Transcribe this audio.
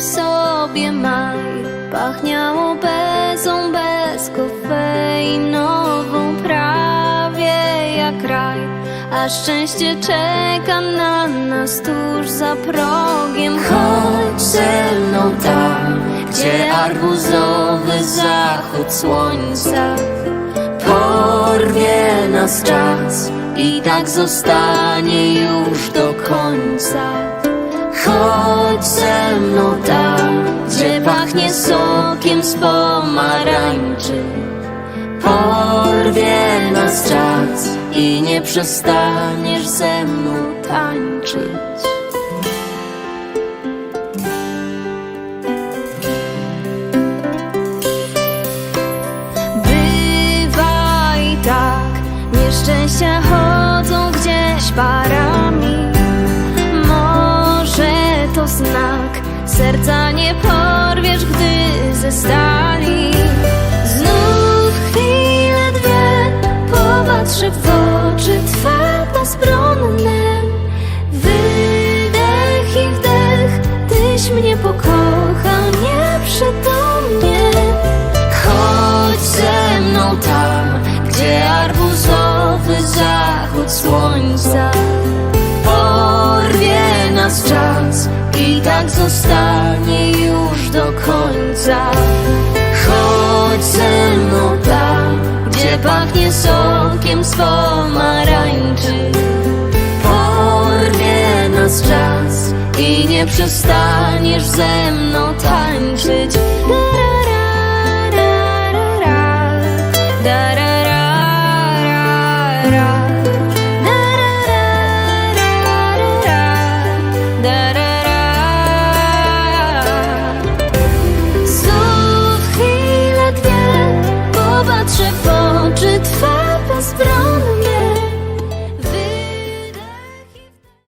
sobie maj. Pachniało bezą, bez kofeinową Prawie jak raj. A szczęście czeka na nas tuż za progiem. Chodź ze mną tam, gdzie arbuzowy zachód słońca. Porwie nas czas i tak zostanie już do końca. Chodź ze mną pachnie sokiem z pomarańczy. Porwie nas czas i nie przestaniesz ze mną tańczyć. Bywa i tak, nieszczęścia chodzą serca nie porwiesz, gdy ze stali. tak zostanie już do końca. Chodź ze mną tam, gdzie pachnie sokiem z pomarańczy. Porwie nas czas i nie przestaniesz ze mną tańczyć. Da, da, da.